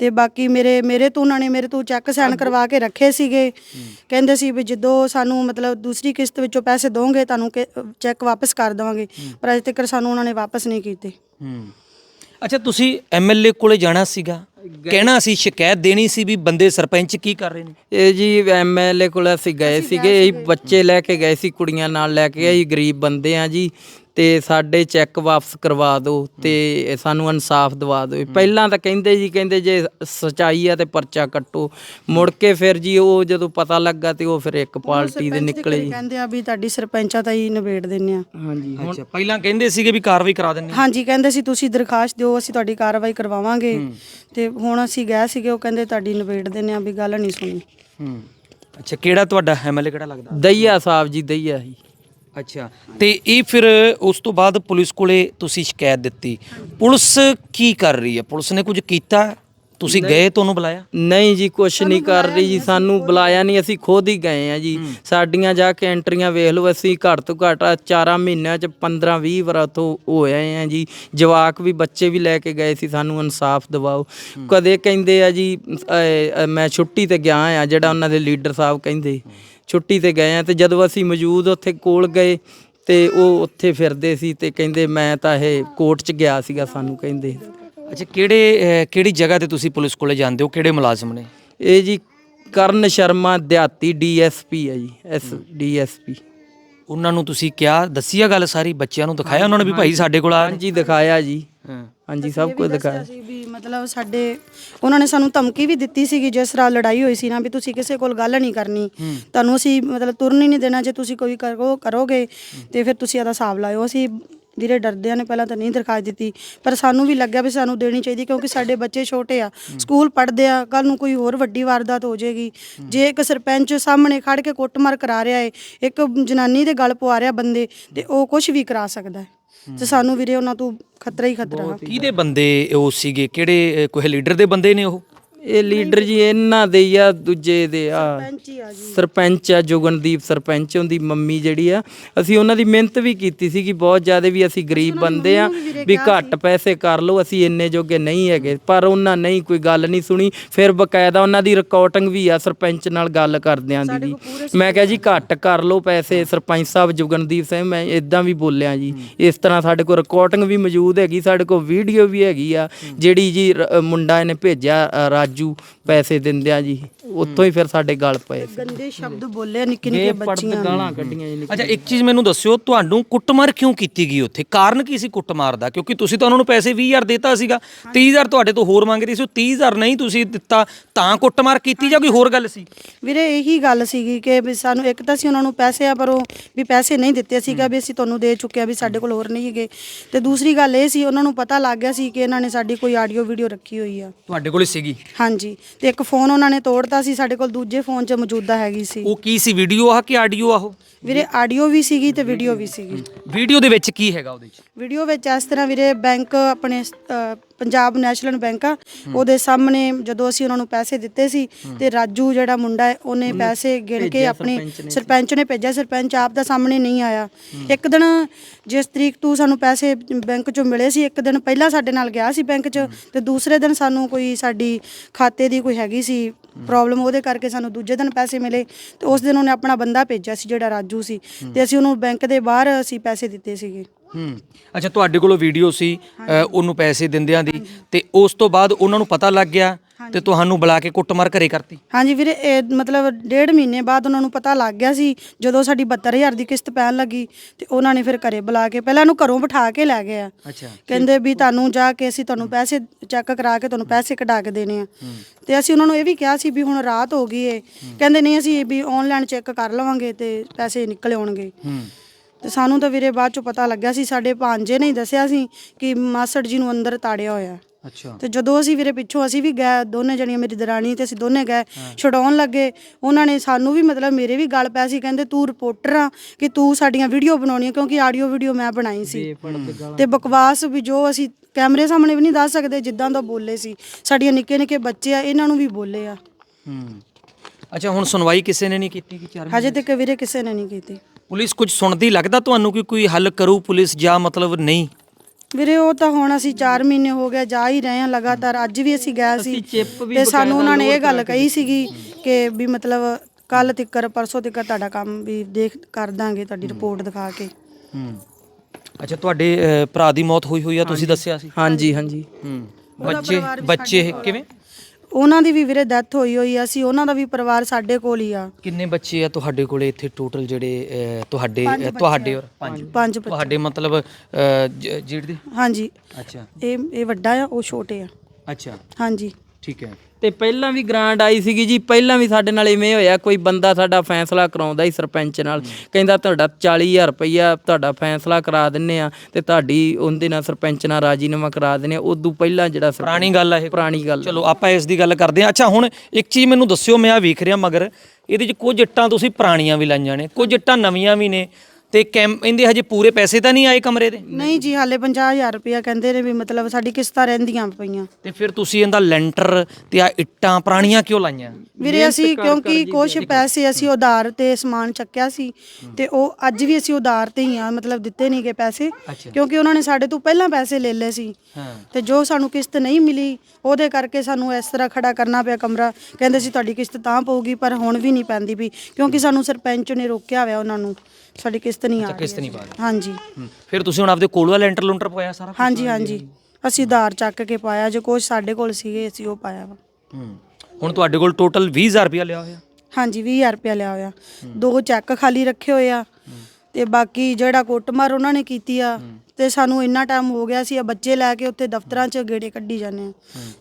[SPEAKER 3] ਤੇ ਬਾਕੀ ਮੇਰੇ ਮੇਰੇ ਤੋਂ ਉਹਨਾਂ ਨੇ ਮੇਰੇ ਤੋਂ ਚੈੱਕ ਸਾਈਨ ਕਰਵਾ ਕੇ ਰੱਖੇ ਸੀਗੇ। ਕਹਿੰਦੇ ਸੀ ਵੀ ਜਦੋਂ ਸਾਨੂੰ ਮਤਲਬ ਦੂਸਰੀ ਕਿਸ਼ਤ ਵਿੱਚੋਂ ਪੈਸੇ ਦੋਗੇ ਤੁਹਾਨੂੰ ਚੈੱਕ ਵਾਪਸ ਕਰ ਦੇਵਾਂਗੇ। ਪਰ ਅਜੇ ਤੱਕ ਸਾਨੂੰ ਉਹਨਾਂ ਨੇ ਵਾਪਸ ਨਹੀਂ ਕੀਤੇ।
[SPEAKER 1] ਅੱਛਾ ਤੁਸੀਂ ਐਮਐਲਏ ਕੋਲੇ ਜਾਣਾ ਸੀਗਾ? ਕਹਿਣਾ ਸੀ ਸ਼ਿਕਾਇਤ ਦੇਣੀ ਸੀ ਵੀ ਬੰਦੇ ਸਰਪੰਚ ਕੀ ਕਰ ਰਹੇ ਨੇ?
[SPEAKER 2] ਇਹ ਜੀ ਐਮਐਲਏ ਕੋਲ ਅਸੀਂ ਗਏ ਸੀਗੇ ਇਹ ਬੱਚੇ ਲੈ ਕੇ ਗਏ ਸੀ ਕੁੜੀਆਂ ਨਾਲ ਲੈ ਕੇ ਅਸੀਂ ਗਰੀਬ ਬੰਦੇ ਆ ਜੀ। ਤੇ ਸਾਡੇ ਚੈੱਕ ਵਾਪਸ ਕਰਵਾ ਦਿਓ ਤੇ ਸਾਨੂੰ ਇਨਸਾਫ ਦਿਵਾ ਦਿਓ। ਪਹਿਲਾਂ ਤਾਂ ਕਹਿੰਦੇ ਜੀ ਕਹਿੰਦੇ ਜੇ ਸਚਾਈ ਆ ਤੇ ਪਰਚਾ ਕੱਟੋ। ਮੁੜ ਕੇ ਫਿਰ ਜੀ ਉਹ ਜਦੋਂ ਪਤਾ ਲੱਗਾ ਤੇ ਉਹ ਫਿਰ ਇੱਕ ਪਾਰਟੀ ਦੇ ਨਿਕਲੇ ਜੀ।
[SPEAKER 3] ਕਹਿੰਦੇ ਆ ਵੀ ਤੁਹਾਡੀ ਸਰਪੰਚਾਂ ਤਾਂ ਹੀ ਨਿਬੇੜ ਦਿੰਨੇ ਆ।
[SPEAKER 2] ਹਾਂਜੀ
[SPEAKER 1] ਅੱਛਾ। ਪਹਿਲਾਂ ਕਹਿੰਦੇ ਸੀਗੇ ਵੀ ਕਾਰਵਾਈ ਕਰਾ ਦਿੰਨੇ
[SPEAKER 3] ਹਾਂਜੀ ਕਹਿੰਦੇ ਸੀ ਤੁਸੀਂ ਦਰਖਾਸਤ ਦਿਓ ਅਸੀਂ ਤੁਹਾਡੀ ਕਾਰਵਾਈ ਕਰਵਾਵਾਂਗੇ। ਤੇ ਹੁਣ ਅਸੀਂ ਗਏ ਸੀਗੇ ਉਹ ਕਹਿੰਦੇ ਤੁਹਾਡੀ ਨਿਬੇੜ ਦਿੰਨੇ ਆ ਵੀ ਗੱਲ ਨਹੀਂ ਸੁਣੀ
[SPEAKER 1] ਹੂੰ। ਅੱਛਾ ਕਿਹੜਾ ਤੁਹਾਡਾ ਐਮਐਲਏ ਕਿਹੜਾ ਲੱਗਦਾ?
[SPEAKER 2] ਦਈਆ ਸਾਹਿਬ ਜੀ ਦਈਆ ਜੀ
[SPEAKER 1] ਅੱਛਾ। ਤੇ ਇਹ ਫਿਰ ਉਸ ਤੋਂ ਬਾਅਦ ਪੁਲਿਸ ਕੋਲੇ ਤੁਸੀਂ ਸ਼ਿਕਾਇਤ ਦਿੱਤੀ। ਪੁਲਿਸ ਕੀ ਕਰ ਰਹੀ ਹੈ? ਪੁਲਿਸ ਨੇ ਕੁਝ ਕੀਤਾ? ਤੁਸੀਂ ਗਏ ਤੁਹਾਨੂੰ ਬੁਲਾਇਆ?
[SPEAKER 2] ਨਹੀਂ ਜੀ ਕੁਛ ਨਹੀਂ ਕਰ ਰਹੀ ਜੀ। ਸਾਨੂੰ ਬੁਲਾਇਆ ਨਹੀਂ। ਅਸੀਂ ਖੁਦ ਹੀ ਗਏ ਆ ਜੀ। ਸਾਡੀਆਂ ਜਾ ਕੇ ਐਂਟਰੀਆਂ ਵੇਖ ਲਓ। ਅਸੀਂ ਘੱਟ ਤੋਂ ਘੱਟ ਚਾਰਾਂ ਮਹੀਨਿਆਂ ਚ 15 20 ਵਾਰ ਤੋਂ ਹੋਏ ਆ ਜੀ। ਜਵਾਕ ਵੀ ਬੱਚੇ ਵੀ ਲੈ ਕੇ ਗਏ ਸੀ। ਸਾਨੂੰ ਇਨਸਾਫ ਦਿਵਾਓ। ਕਦੇ ਕਹਿੰਦੇ ਆ ਜੀ ਮੈਂ ਛੁੱਟੀ ਤੇ ਗਿਆ ਆ ਜਿਹੜਾ ਉਹਨਾਂ ਦੇ ਲੀਡਰ ਸਾਹਿਬ ਕਹਿੰਦੇ। ਛੁੱਟੀ ਤੇ ਗਏ ਆ ਤੇ ਜਦੋਂ ਅਸੀਂ ਮੌਜੂਦ ਉੱਥੇ ਕੋਲ ਗਏ ਤੇ ਉਹ ਉੱਥੇ ਫਿਰਦੇ ਸੀ ਤੇ ਕਹਿੰਦੇ ਮੈਂ ਤਾਂ ਇਹ ਕੋਰਟ ਚ ਗਿਆ ਸੀਗਾ ਸਾਨੂੰ ਕਹਿੰਦੇ।
[SPEAKER 1] ਅੱਛਾ ਕਿਹੜੇ ਅਹ, ਕਿਹੜੀ ਜਗ੍ਹਾ ਤੇ ਤੁਸੀਂ ਪੁਲਿਸ ਕੋਲੇ ਜਾਂਦੇ ਹੋ? ਕਿਹੜੇ ਮੁਲਾਜ਼ਮ ਨੇ?
[SPEAKER 2] ਇਹ ਜੀ ਕਰਨ ਸ਼ਰਮਾ ਦਿਹਾਤੀ ਡੀਐਸਪੀ ਹੈ ਜੀ ਐਸ ਡੀਐਸਪੀ।
[SPEAKER 1] ਉਹਨਾਂ ਨੂੰ ਤੁਸੀਂ ਕਿਹਾ ਦੱਸੀ ਆ ਗੱਲ ਸਾਰੀ? ਬੱਚਿਆਂ ਨੂੰ ਦਿਖਾਇਆ ਉਹਨਾਂ ਨੇ ਵੀ ਭਾਈ ਸਾਡੇ ਕੋਲ ਆ
[SPEAKER 2] ਹਾਂਜੀ ਦਿਖਾਇਆ ਜੀ।
[SPEAKER 1] ਹਾਂ।
[SPEAKER 2] ਹਾਂਜੀ ਸਭ ਕੁਝ ਦਿਖਾਇਆ।
[SPEAKER 3] ਵੀ ਮਤਲਬ ਸਾਡੇ ਉਹਨਾਂ ਨੇ ਸਾਨੂੰ ਧਮਕੀ ਵੀ ਦਿੱਤੀ ਸੀਗੀ ਜਿਸ ਰਾਤ ਲੜਾਈ ਹੋਈ ਸੀ ਨਾ ਵੀ ਤੁਸੀਂ ਕਿਸੇ ਕੋਲ ਗੱਲ ਨਹੀਂ ਕਰਨੀ। ਤੁਹਾਨੂੰ ਅਸੀਂ ਮਤਲਬ ਤੁਰਨ ਹੀ ਨਹੀਂ ਦੇਣਾ ਜੇ ਤੁਸੀਂ ਕੋਈ ਕਰੋ ਕਰੋਗੇ ਤੇ ਫਿਰ ਤੁਸੀਂ ਇਹਦਾ ਹਿਸਾਬ ਲਾਇਓ। ਅਸੀਂ ਵੀਰੇ ਡਰਦਿਆਂ ਨੇ ਪਹਿਲਾਂ ਤਾਂ ਨਹੀਂ ਦਰਖਾਸਤ ਦਿੱਤੀ ਪਰ ਸਾਨੂੰ ਵੀ ਲੱਗਿਆ ਵੀ ਸਾਨੂੰ ਦੇਣੀ ਚਾਹੀਦੀ ਕਿਉਂਕਿ ਸਾਡੇ ਬੱਚੇ ਛੋਟੇ ਆ ਸਕੂਲ ਪੜ੍ਹਦੇ ਆ ਕੱਲ ਨੂੰ ਕੋਈ ਹੋਰ ਵੱਡੀ ਵਾਰਦਾਤ ਹੋ ਜਾਏਗੀ। ਜੇ ਇੱਕ ਸਰਪੰਚ ਸਾਹਮਣੇ ਖੜ ਕੇ ਕੁੱਟਮਾਰ ਕਰਾ ਰਿਹਾ ਏ ਇੱਕ ਜਨਾਨੀ ਦੇ ਗਲ ਪਵਾ ਰਿਹਾ ਬੰਦੇ ਤੇ ਉਹ ਕੁਝ ਵੀ ਕਰਾ ਸਕਦਾ ਹੈ ਤੇ ਸਾਨੂੰ ਵੀਰੇ ਉਹਨਾਂ ਤੋਂ ਖਤਰਾ ਹੀ ਖਤਰਾ। ਵਾ।
[SPEAKER 1] ਕਿਹਦੇ ਬੰਦੇ ਉਹ ਸੀਗੇ? ਕਿਹੜੇ ਅਹ, ਕੋਈ ਲੀਡਰ ਦੇ ਬੰਦੇ ਨੇ ਉਹ?
[SPEAKER 2] ਇਹ ਲੀਡਰ ਜੀ ਇਹਨਾਂ ਦੇ ਹੀ ਆ ਦੂਜੇ ਦੇ ਆ।
[SPEAKER 3] ਸਰਪੰਚ ਹੀ ਆ ਜੀ।
[SPEAKER 2] ਸਰਪੰਚ ਆ ਜੁਗਨਦੀਪ ਸਰਪੰਚ ਉਹਦੀ ਮੰਮੀ ਜਿਹੜੀ ਆ। ਅਸੀਂ ਉਹਨਾਂ ਦੀ ਮਿਹਨਤ ਵੀ ਕੀਤੀ ਸੀ ਕਿ ਬਹੁਤ ਜ਼ਿਆਦਾ ਵੀ ਅਸੀਂ ਗਰੀਬ ਬੰਦੇ ਆ ਵੀ ਘੱਟ ਪੈਸੇ ਕਰ ਲਓ ਅਸੀਂ ਇੰਨੇ ਜੋਗੇ ਨਹੀਂ ਹੈਗੇ। ਪਰ ਉਹਨਾਂ ਨਹੀਂ ਕੋਈ ਗੱਲ ਨਹੀਂ ਸੁਣੀ। ਫਿਰ ਬਕਾਇਦਾ ਉਹਨਾਂ ਦੀ ਰਿਕਾਰਡਿੰਗ ਵੀ ਆ ਸਰਪੰਚ ਨਾਲ ਗੱਲ ਕਰਦਿਆਂ ਦੀ ਜੀ ਮੈਂ ਕਿਹਾ ਜੀ ਘੱਟ ਕਰ ਲਓ ਪੈਸੇ ਸਰਪੰਚ ਸਾਹਿਬ ਜੁਗਨਦੀਪ ਸਿੰਘ ਮੈਂ ਇਦਾਂ ਵੀ ਬੋਲਿਆ ਜੀ। ਇਸ ਤਰ੍ਹਾਂ ਸਾਡੇ ਕੋਲ ਰਿਕਾਰਡਿੰਗ ਵੀ ਮੌਜੂਦ ਹੈਗੀ ਸਾਡੇ ਕੋਲ ਵੀਡੀਓ ਵੀ ਹੈਗੀ ਆ। ਜਿਹੜੀ ਜੀ ਰ- ਮੁੰਡਾ ਇਹਨੇ ਭੇਜਿਆ ਅ, ਰਾਜੂ ਪੈਸੇ ਦਿੰਦਿਆਂ ਜੀ। ਉੱਥੋਂ ਹੀ ਫਿਰ ਸਾਡੇ ਗਲ ਪਏ ਸੀ।
[SPEAKER 3] ਗੰਦੇ ਸ਼ਬਦ ਬੋਲੇ ਨਿੱਕੇ ਨਿੱਕੇ ਬੱਚੀਆਂ
[SPEAKER 2] ਗਾਲਾਂ ਕੱਢੀਆਂ ਜੀ
[SPEAKER 1] ਅੱਛਾ ਇੱਕ ਚੀਜ਼ ਮੈਨੂੰ ਦੱਸਿਓ ਤੁਹਾਨੂੰ ਕੁੱਟਮਾਰ ਕਿਉਂ ਕੀਤੀ ਗਈ ਉੱਥੇ? ਕਾਰਨ ਕੀ ਸੀ ਕੁੱਟਮਾਰ ਦਾ? ਕਿਉਂਕਿ ਤੁਸੀਂ ਤਾਂ ਉਹਨਾਂ ਨੂੰ ਪੈਸੇ 20000 ਦਿੱਤਾ ਸੀਗਾ 30000 ਤੁਹਾਡੇ ਤੋਂ ਹੋਰ ਮੰਗ ਰਹੀ ਸੀ ਉਹ 30000 ਨਹੀਂ ਤੁਸੀਂ ਦਿੱਤਾ ਤਾਂ ਕੁੱਟਮਾਰ ਕੀਤੀ ਜਾਂ ਕੋਈ ਹੋਰ ਗੱਲ ਸੀ?
[SPEAKER 3] ਵੀਰੇ ਇਹੀ ਗੱਲ ਸੀਗੀ ਕਿ ਵੀ ਸਾਨੂੰ ਇੱਕ ਤਾਂ ਅਸੀਂ ਉਹਨਾਂ ਨੂੰ ਪੈਸੇ ਆ ਪਰ ਉਹ ਵੀ ਪੈਸੇ ਨਹੀਂ ਦਿੱਤੇ ਸੀਗਾ ਵੀ ਅਸੀਂ ਤੁਹਾਨੂੰ ਦੇ ਚੁੱਕਿਆ ਵੀ ਸਾਡੇ ਕੋਲ ਹੋਰ ਨਹੀਂ ਹੈਗੇ। ਤੇ ਦੂਸਰੀ ਗੱਲ ਇਹ ਸੀ ਉਹਨਾਂ ਨੂੰ ਪਤਾ ਲੱਗ ਗਿਆ ਸੀ ਕਿ ਇਹਨਾਂ ਨੇ ਸਾਡੀ ਕੋਈ ਆਡੀਓ ਵੀਡੀਓ ਰੱਖੀ ਹੋਈ ਆ।
[SPEAKER 1] ਤੁਹਾਡੇ ਕੋਲੇ ਸੀਗੀ?
[SPEAKER 3] ਹਾਂਜੀ ਤੇ ਇੱਕ ਫੋਨ ਉਹਨਾਂ ਨੇ ਤੋੜਤਾ ਸੀ ਸਾਡੇ ਕੋਲ ਦੂਜੇ ਫੋਨ 'ਚ ਮੌਜੂਦਾ ਹੈਗੀ ਸੀ।
[SPEAKER 1] ਉਹ ਕੀ ਸੀ ਵੀਡੀਓ ਆ ਕਿ ਆਡੀਓ ਆ ਉਹ?
[SPEAKER 3] ਵੀਰੇ ਆਡੀਓ ਵੀ ਸੀਗੀ ਤੇ ਵੀਡੀਓ ਵੀ ਸੀਗੀ।
[SPEAKER 1] ਵੀਡੀਓ ਦੇ ਵਿੱਚ ਕੀ ਹੈਗਾ ਉਹਦੇ ਵਿੱਚ?
[SPEAKER 3] ਵੀਡੀਓ ਵਿੱਚ ਇਸ ਤਰ੍ਹਾਂ ਵੀਰੇ ਬੈਂਕ ਆਪਣੇ ਅ, ਪੰਜਾਬ ਨੈਸ਼ਨਲ ਬੈਂਕ ਆ ਉਹਦੇ ਸਾਹਮਣੇ ਜਦੋਂ ਅਸੀਂ ਉਹਨਾਂ ਨੂੰ ਪੈਸੇ ਦਿੱਤੇ ਸੀ ਤੇ ਰਾਜੂ ਜਿਹੜਾ ਮੁੰਡਾ ਹੈ ਉਹਨੇ ਪੈਸੇ ਗਿਣ ਕੇ ਆਪਣੀ ਸਰਪੰਚ ਨੇ। ਭੇਜਿਆ ਸਰਪੰਚ ਆਪ ਦਾ ਸਾਹਮਣੇ ਨਹੀਂ ਆਇਆ। ਇੱਕ ਦਿਨ ਜਿਸ ਤਰੀਕ ਤੋਂ ਸਾਨੂੰ ਪੈਸੇ ਬੈਂਕ ਚੋਂ ਮਿਲੇ ਸੀ ਇੱਕ ਦਿਨ ਪਹਿਲਾਂ ਸਾਡੇ ਨਾਲ ਗਿਆ ਸੀ ਬੈਂਕ 'ਚ ਤੇ ਦੂਸਰੇ ਦਿਨ ਸਾਨੂੰ ਕੋਈ ਸਾਡੀ ਖਾਤੇ ਦੀ ਕੋਈ ਹੈਗੀ ਸੀ ਪ੍ਰੋਬਲਮ ਉਹਦੇ ਕਰਕੇ ਸਾਨੂੰ ਦੂਜੇ ਦਿਨ ਪੈਸੇ ਮਿਲੇ ਤੇ ਉਸ ਦਿਨ ਉਹਨੇ ਆਪਣਾ ਬੰਦਾ ਭੇਜਿਆ ਸੀ ਜਿਹੜਾ ਰਾਜੂ ਸੀ ਤੇ ਅਸੀਂ ਉਹਨੂੰ ਬੈਂਕ ਦੇ ਬਾਹਰ ਅਸੀਂ ਪੈਸੇ ਦਿੱਤੇ ਸੀਗੇ।
[SPEAKER 1] ਹੂੰ। ਅੱਛਾ ਤੁਹਾਡੇ ਕੋਲੋਂ ਵੀਡੀਓ ਸੀ ਅ, ਉਹਨੂੰ ਪੈਸੇ ਦਿੰਦਿਆਂ ਦੀ ਤੇ ਉਸ ਤੋਂ ਬਾਅਦ ਉਹਨਾਂ ਨੂੰ ਪਤਾ ਲੱਗ ਗਿਆ ਤੇ ਤੁਹਾਨੂੰ ਬੁਲਾ ਕੇ ਕੁੱਟਮਾਰ ਘਰੇ ਕਰਤੀ?
[SPEAKER 3] ਹਾਂਜੀ ਵੀਰੇ ਇਹ ਮਤਲਬ ਡੇਢ ਮਹੀਨੇ ਬਾਅਦ ਉਹਨਾਂ ਨੂੰ ਪਤਾ ਲੱਗ ਗਿਆ ਸੀ ਜਦੋਂ ਸਾਡੀ 72000 ਦੀ ਕਿਸ਼ਤ ਪੈਣ ਲੱਗੀ ਤੇ ਉਹਨਾਂ ਨੇ ਫਿਰ ਘਰੇ ਬੁਲਾ ਕੇ ਪਹਿਲਾਂ ਇਹਨੂੰ ਘਰੋਂ ਬਿਠਾ ਕੇ ਲੈ ਗਏ ਆ।
[SPEAKER 1] ਅੱਛਾ।
[SPEAKER 3] ਕਹਿੰਦੇ ਵੀ ਤੁਹਾਨੂੰ ਜਾ ਕੇ ਅਸੀਂ ਤੁਹਾਨੂੰ ਪੈਸੇ ਚੈੱਕ ਕਰਾ ਕੇ ਤੁਹਾਨੂੰ ਪੈਸੇ ਕਢਾ ਕੇ ਦੇਣੇ ਆ। ਤੇ ਅਸੀਂ ਉਹਨਾਂ ਨੂੰ ਇਹ ਵੀ ਕਿਹਾ ਸੀ ਵੀ ਹੁਣ ਰਾਤ ਹੋ ਗਈ ਏ। ਕਹਿੰਦੇ ਨਹੀਂ ਅਸੀਂ ਵੀ ਆਨਲਾਈਨ ਚੈੱਕ ਕਰ ਲਵਾਂਗੇ ਤੇ ਪੈਸੇ ਨਿਕਲ ਆਉਣਗੇ। ਤੇ ਸਾਨੂੰ ਤਾਂ ਵੀਰੇ ਬਾਅਦ ਚੋਂ ਪਤਾ ਲੱਗਿਆ ਸੀ ਸਾਡੇ ਭਾਂਜੇ ਨੇ ਹੀ ਦੱਸਿਆ ਸੀ ਕਿ ਮਾਸੜ ਜੀ ਨੂੰ ਅੰਦਰ ਤਾੜਿਆ ਹੋਇਆ।
[SPEAKER 1] ਅੱਛਾ।
[SPEAKER 3] ਤੇ ਜਦੋਂ ਅਸੀਂ ਵੀਰੇ ਪਿੱਛੋਂ ਅਸੀਂ ਵੀ ਗਏ ਦੋਨੇ ਜਣੀਆਂ ਮੇਰੀ ਦਰਾਣੀ ਤੇ ਅਸੀਂ ਦੋਨੇ ਗਏ ਛਡਾਉਣ ਲੱਗੇ। ਉਹਨਾਂ ਨੇ ਸਾਨੂੰ ਵੀ ਮਤਲਬ ਮੇਰੇ ਵੀ ਗੱਲ ਪੈ ਸੀ ਕਹਿੰਦੇ ਤੂੰ ਰਿਪੋਰਟਰ ਆ ਕਿ ਤੂੰ ਸਾਡੀਆਂ ਵੀਡੀਓ ਬਣਾਉਣੀਆਂ ਕਿਉਂਕਿ ਆਡੀਓ ਵੀਡੀਓ ਮੈਂ ਬਣਾਈ ਸੀ। ਤੇ ਬਕਵਾਸ ਵੀ ਜੋ ਅਸੀਂ ਕੈਮਰੇ ਸਾਹਮਣੇ ਵੀ ਨਹੀਂ ਦੱਸ ਸਕਦੇ ਜਿੱਦਾਂ ਦਾ ਬੋਲੇ ਸੀ। ਸਾਡੀਆਂ ਨਿੱਕੇ ਨਿੱਕੇ ਬੱਚੇ ਆ ਇਹਨਾਂ ਨੂੰ ਵੀ ਬੋਲੇ ਆ।
[SPEAKER 1] ਹੂੰ। ਅੱਛਾ ਹੁਣ ਸੁਣਵਾਈ ਕਿਸੇ ਨੇ ਨਹੀਂ ਕੀਤੀ ਕਿ ਚਾਰ
[SPEAKER 3] ਹਜੇ ਤੱਕ ਵੀਰੇ ਕਿਸੇ ਨੇ ਨਹੀਂ ਕੀਤੀ।
[SPEAKER 1] ਪੁਲਿਸ ਕੁਝ ਸੁਣਦੀ ਲੱਗਦਾ ਤੁਹਾਨੂੰ ਕਿ ਕੋਈ ਹੱਲ ਕਰੂ ਪੁਲਿਸ ਜਾਂ ਮਤਲਬ ਨਹੀਂ?
[SPEAKER 3] ਵੀਰੇ ਉਹ ਤਾਂ ਹੁਣ ਅਸੀਂ 4 ਮਹੀਨੇ ਹੋ ਗਏ ਜਾ ਹੀ ਰਹੇ ਹਾਂ ਲਗਾਤਾਰ। ਅੱਜ ਵੀ ਅਸੀਂ ਗਏ ਸੀ
[SPEAKER 2] ਚਿੱਪ ਵੀ
[SPEAKER 3] ਤੇ ਸਾਨੂੰ ਉਹਨਾਂ ਨੇ ਇਹ ਗੱਲ ਕਹੀ ਸੀਗੀ ਕਿ ਵੀ ਮਤਲਬ ਕੱਲ ਤਿੱਕਰ ਪਰਸੋਂ ਤਿੱਕਰ ਤੁਹਾਡਾ ਕੰਮ ਵੀ ਦੇਖ ਕਰ ਦਾਂਗੇ ਤੁਹਾਡੀ ਰਿਪੋਰਟ ਦਿਖਾ ਕੇ।
[SPEAKER 1] ਹੂੰ। ਅੱਛਾ ਤੁਹਾਡੇ ਅਹ, ਭਰਾ ਦੀ ਮੌਤ ਹੋਈ ਹੋਈ ਆ ਤੁਸੀਂ ਦੱਸਿਆ ਸੀ?
[SPEAKER 2] ਹਾਂਜੀ ਹਾਂਜੀ।
[SPEAKER 1] ਹੂੰ। ਬੱਚੇ ਬੱਚੇ ਕਿਵੇਂ?
[SPEAKER 3] ਉਹਨਾਂ ਦੀ ਵੀ ਵੀਰੇ ਡੈਥ ਹੋਈ ਹੋਈ ਆ ਅਸੀਂ ਉਹਨਾਂ ਦਾ ਵੀ ਪਰਿਵਾਰ ਸਾਡੇ ਕੋਲ ਹੀ ਆ।
[SPEAKER 1] ਕਿੰਨੇ ਬੱਚੇ ਆ ਤੁਹਾਡੇ ਕੋਲੇ ਇੱਥੇ ਟੋਟਲ ਜਿਹੜੇ ਅਹ, ਤੁਹਾਡੇ ਅਹ, ਤੁਹਾਡੇ ਔਰ ਪੰਜ।
[SPEAKER 3] ਪੰਜ ਬੱਚੇ।
[SPEAKER 1] ਤੁਹਾਡੇ ਮਤਲਬ ਅਹ, ਜ- ਜੀੜ ਦੇ?
[SPEAKER 3] ਹਾਂਜੀ।
[SPEAKER 1] ਅੱਛਾ।
[SPEAKER 3] ਇਹ ਇਹ ਵੱਡਾ ਆ ਉਹ ਛੋਟੇ ਆ।
[SPEAKER 1] ਅੱਛਾ।
[SPEAKER 3] ਹਾਂਜੀ।
[SPEAKER 1] ਠੀਕ ਹੈ।
[SPEAKER 2] ਤੇ ਪਹਿਲਾਂ ਵੀ ਗ੍ਰਾਂਟ ਆਈ ਸੀਗੀ ਜੀ ਪਹਿਲਾਂ ਵੀ ਸਾਡੇ ਨਾਲ ਇਵੇਂ ਹੋਇਆ ਕੋਈ ਬੰਦਾ ਸਾਡਾ ਫੈਸਲਾ ਕਰਾਉਂਦਾ ਹੀ ਸਰਪੰਚ ਨਾਲ ਕਹਿੰਦਾ ਤੁਹਾਡਾ 40000 ਰੁਪਈਆ ਤੁਹਾਡਾ ਫੈਸਲਾ ਕਰਾ ਦਿੰਨੇ ਆ ਤੇ ਤੁਹਾਡੀ ਉਹਦੇ ਨਾਲ ਸਰਪੰਚ ਨਾਲ ਰਾਜੀਨਾਮਾ ਕਰਾ ਦਿੰਨੇ ਆ ਉਦੋਂ ਪਹਿਲਾਂ ਜਿਹੜਾ
[SPEAKER 1] ਪੁਰਾਣੀ ਗੱਲ ਆ ਇਹ।
[SPEAKER 2] ਪੁਰਾਣੀ ਗੱਲ
[SPEAKER 1] ਚਲੋ ਆਪਾਂ ਇਸ ਦੀ ਗੱਲ ਕਰਦੇ ਹਾਂ। ਅੱਛਾ ਹੁਣ ਇੱਕ ਚੀਜ਼ ਮੈਨੂੰ ਦੱਸਿਓ ਮੈਂ ਆ ਵੇਖ ਰਿਹਾ ਮਗਰ ਇਹਦੇ 'ਚ ਕੁਝ ਇੱਟਾਂ ਤੁਸੀਂ ਪੁਰਾਣੀਆਂ ਵੀ ਲਾਈਆਂ ਨੇ ਕੁਝ ਇੱਟਾਂ ਨਵੀਆਂ ਵੀ ਨੇ। ਤੇ ਕੈਮ ਇਹਦੇ ਹਜੇ ਪੂਰੇ ਪੈਸੇ ਤਾਂ ਨਹੀਂ ਆਏ ਕਮਰੇ ਦੇ?
[SPEAKER 3] ਨਹੀਂ ਜੀ ਹਾਲੇ 50000 ਰੁਪਇਆ ਕਹਿੰਦੇ ਨੇ ਵੀ ਮਤਲਬ ਸਾਡੀ ਕਿਸ਼ਤਾਂ ਰਹਿੰਦੀਆਂ ਪਈਆਂ।
[SPEAKER 1] ਤੇ ਫਿਰ ਤੁਸੀਂ ਇਹਦਾ ਲੈਂਟਰ ਤੇ ਆ ਇੱਟਾਂ ਪੁਰਾਣੀਆਂ ਕਿਉਂ ਲਾਈਆਂ?
[SPEAKER 3] ਵੀਰੇ ਅਸੀਂ ਕਿਉਂਕਿ ਕੁਝ ਪੈਸੇ ਅਸੀਂ ਉਧਾਰ ਤੇ ਸਮਾਨ ਚੱਕਿਆ ਸੀ ਤੇ ਉਹ ਅੱਜ ਵੀ ਅਸੀਂ ਉਧਾਰ ਤੇ ਹੀ ਆ ਮਤਲਬ ਦਿੱਤੇ ਨਹੀਂ ਗਏ ਪੈਸੇ। ਕਿਉਂਕਿ ਉਹਨਾਂ ਨੇ ਸਾਡੇ ਤੋਂ ਪਹਿਲਾਂ ਪੈਸੇ ਲੈ ਲਏ ਸੀ। ਤੇ ਜੋ ਸਾਨੂੰ ਕਿਸ਼ਤ ਨਹੀਂ ਮਿਲੀ ਉਹਦੇ ਕਰਕੇ ਸਾਨੂੰ ਇਸ ਤਰ੍ਹਾਂ ਖੜਾ ਕਰਨਾ ਪਿਆ ਕਮਰਾ। ਕਹਿੰਦੇ ਸੀ ਤੁਹਾਡੀ ਕਿਸ਼ਤ ਤਾਂ ਪਊਗੀ ਪਰ ਹੁਣ ਵੀ ਨਹੀਂ ਪੈਂਦੀ ਵੀ ਕਿਉਂਕਿ ਸਾਨੂੰ ਸਰਪੰਚ ਨੇ ਰੋਕਿਆ ਹੋਇਆ ਉਹਨਾਂ ਨੂੰ। ਸਾਡੀ ਕਿਸ਼ਤ ਨਹੀਂ ਆ ਰਹੀ
[SPEAKER 1] ਕਿਸ਼ਤ ਨਹੀਂ ਪਾ ਰਹੇ।
[SPEAKER 3] ਹਾਂਜੀ।
[SPEAKER 1] ਹੂੰ। ਫਿਰ ਤੁਸੀਂ ਹੁਣ ਆਪਦੇ ਕੋਲ ਵਾਲਾ ਲੈਂਟਰ ਲੁੰਟਰ ਪਾਇਆ ਸਾਰਾ
[SPEAKER 3] ਹਾਂਜੀ ਹਾਂਜੀ। ਅਸੀਂ ਉਧਾਰ ਚੱਕ ਕੇ ਪਾਇਆ ਜੋ ਕੁਝ ਸਾਡੇ ਕੋਲ ਸੀਗੇ ਅਸੀਂ ਉਹ ਪਾਇਆ ਵਾ।
[SPEAKER 1] ਹੂੰ। ਹੁਣ ਤੁਹਾਡੇ ਕੋਲ ਟੋਟਲ 20000 ਰੁਪਇਆ ਲਿਆ ਹੋਇਆ?
[SPEAKER 3] ਹਾਂਜੀ 20000 ਰੁਪਇਆ ਲਿਆ ਹੋਇਆ। ਦੋ ਚੈੱਕ ਖਾਲੀ ਰੱਖੇ ਹੋਏ ਆ। ਤੇ ਬਾਕੀ ਜਿਹੜਾ ਕੁੱਟਮਾਰ ਉਹਨਾਂ ਨੇ ਕੀਤੀ ਆ ਤੇ ਸਾਨੂੰ ਇੰਨਾ ਟਾਈਮ ਹੋ ਗਿਆ ਸੀ ਆ ਬੱਚੇ ਲੈ ਕੇ ਉੱਥੇ ਦਫ਼ਤਰਾਂ 'ਚ ਗੇੜੇ ਕੱਢੀ ਜਾਂਦੇ ਆ।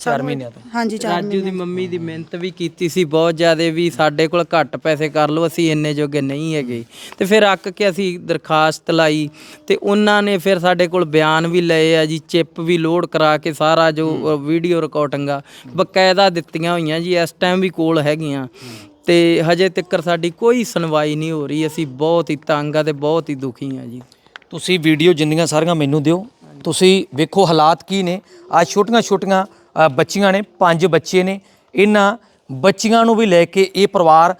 [SPEAKER 1] 4 ਮਹੀਨਿਆਂ ਤੋਂ।
[SPEAKER 3] ਹਾਂਜੀ ਚਾਰ
[SPEAKER 2] ਰਾਜੂ ਦੀ ਮੰਮੀ ਦੀ ਮਿਹਨਤ ਵੀ ਕੀਤੀ ਸੀ ਬਹੁਤ ਜ਼ਿਆਦਾ ਵੀ ਸਾਡੇ ਕੋਲ ਘੱਟ ਪੈਸੇ ਕਰ ਲਓ ਅਸੀਂ ਇੰਨੇ ਜੋਗੇ ਨਹੀਂ ਹੈਗੇ। ਤੇ ਫਿਰ ਅੱਕ ਕੇ ਅਸੀਂ ਦਰਖਾਸਤ ਲਾਈ ਤੇ ਉਹਨਾਂ ਨੇ ਫਿਰ ਸਾਡੇ ਕੋਲ ਬਿਆਨ ਵੀ ਲਏ ਆ ਜੀ ਚਿੱਪ ਵੀ ਲੋਡ ਕਰਾ ਕੇ ਸਾਰਾ ਜੋ ਵੀਡੀਓ ਰਿਕਾਰਡਿੰਗਾਂ ਬਕਾਇਦਾ ਦਿੱਤੀਆਂ ਹੋਈਆਂ ਜੀ ਇਸ ਟਾਈਮ ਵੀ ਕੋਲ ਹੈਗੀਆਂ। ਤੇ ਹਜੇ ਤੱਕ ਸਾਡੀ ਕੋਈ ਸੁਣਵਾਈ ਨਹੀਂ ਹੋ ਰਹੀ। ਅਸੀਂ ਬਹੁਤ ਹੀ ਤੰਗ ਆ ਤੇ ਬਹੁਤ ਹੀ ਦੁਖੀ ਆ ਜੀ।
[SPEAKER 1] ਤੁਸੀਂ ਵੀਡੀਓ ਜਿੰਨੀਆਂ ਸਾਰੀਆਂ ਮੈਨੂੰ ਦਿਓ, ਤੁਸੀਂ ਵੇਖੋ ਹਾਲਾਤ ਕੀ ਨੇ। ਆ ਛੋਟੀਆਂ ਛੋਟੀਆਂ ਬੱਚੀਆਂ ਨੇ, ਪੰਜ ਬੱਚੇ ਨੇ। ਇਹਨਾਂ ਬੱਚੀਆਂ ਨੂੰ ਵੀ ਲੈ ਕੇ ਇਹ ਪਰਿਵਾਰ